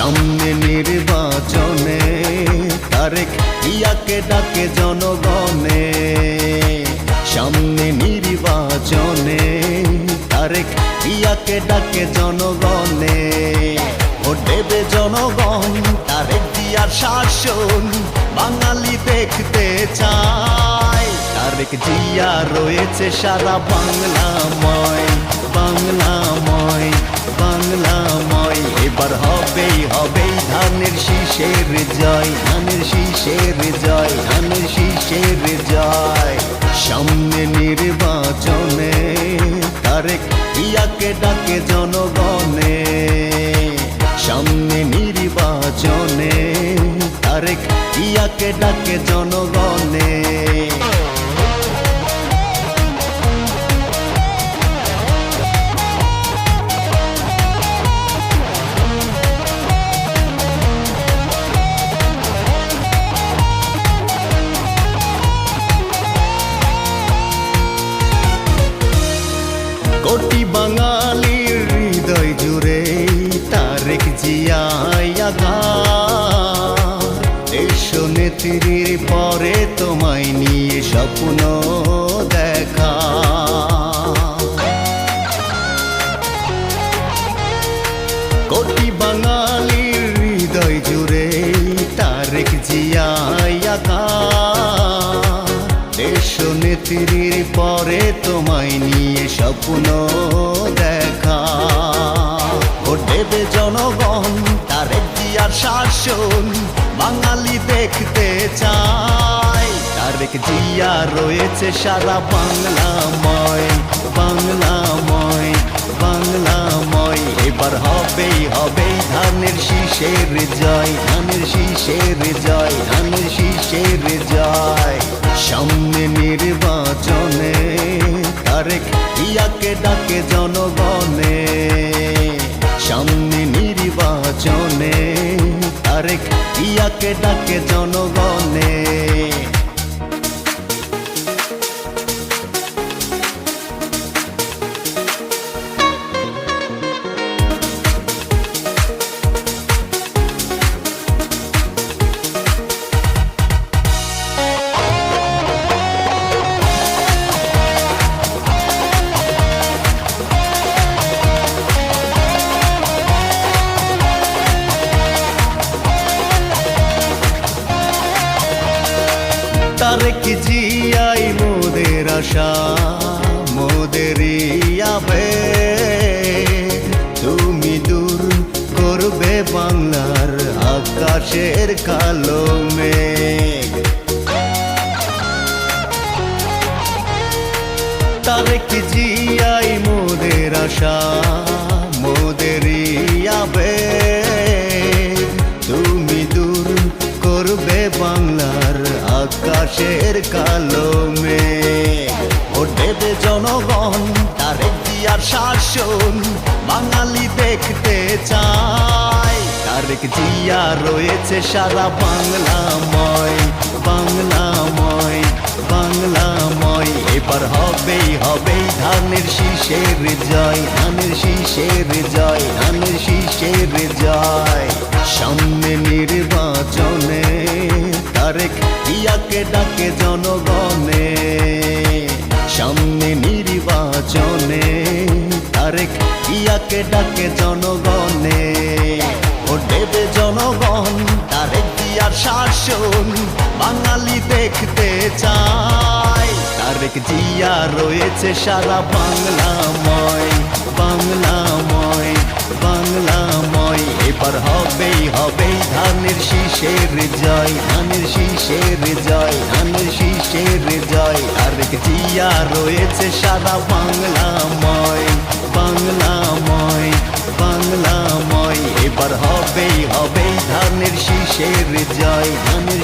সামনে নির্বাচনে তারেক ইয়াকে ডাকে জনগণে। সামনে নির্বাচনে তারেক ইয়াকে ডাকে জনগণে। ভোট দেবে জনগণ, তারেক দিয়ার শাসন বাঙালি দেখতে চায়। তারেক জিয়া রয়েছে সারা বাংলাময় বাংলাময় ধানের শীষের জয়, ধানের শীষের জয়, ধানের শীষের জয়। সামনে নির্বাচনে তারেক ইয়াকে ডাকে জনগণে। সামনে নির্বাচনে তারেক ইয়াকে ডাকে জনগণে। নেত্রীর পরে তোমায় নিয়ে স্বপ্ন দেখা। কোটি বাঙালির হৃদয় জুড়ে তারেক জিয়াগা দেশ নেত্রীর পরে তোমায় নিয়ে স্বপ্ন দেখা। ও দেবে জনগণ তারেক জিয়ার শাসন বাঙালি দেখতে চায়। তারেক জিয়া রয়েছে সারা বাংলাময় বাংলাময় বাংলাময় এবার হবেই হবেই ধানের শীষের জয়, ধানের শীষের জয়, ধানের শীষের ইয়াকে ডাকে জনগণে। তারেক জিয়াই মোদের আশা? মোদের আবে তুমি দূর করবে বাংলার আকাশের কালো মেঘ। তারেক জিয়াই মোদের আশা? মোদের আবে তুমি দূর করবে বাংলার আকাশের কালো মে ও দেবে জনগণ তারেক জিয়ার শাসন বাঙালি দেখতে চায়। তারেক জিয়া রয়েছে সারা বাংলাময় বাংলাময় বাংলাময়। এবার হবেই হবেই ধানের শীষের জয়, ধানের শীষের জয়, ধানের শীষের জয়। সামনে নির্বাচনে তারেক ইয়াকে ডাকে জনগণে। সামনে নির্বাচনে তারেক ইয়াকে ডাকে জনগণে। ও দেবে জনগণ, তারেক দিয়ার শাসন বাঙালি দেখতে চায়। তারেক জিয়া রয়েছে সারা বাংলাময় বাংলাময় বাংলাময়। এবার হবেই হবেই ধানের শীষের জয়, ধানের শীষের জয়, ধানের শীষের জয়। তারেক জিয়া রয়েছে সারা বাংলাময় বাংলাময় বাংলাময়। এবার হবেই হবেই ধানের শীষের জয়, ধানের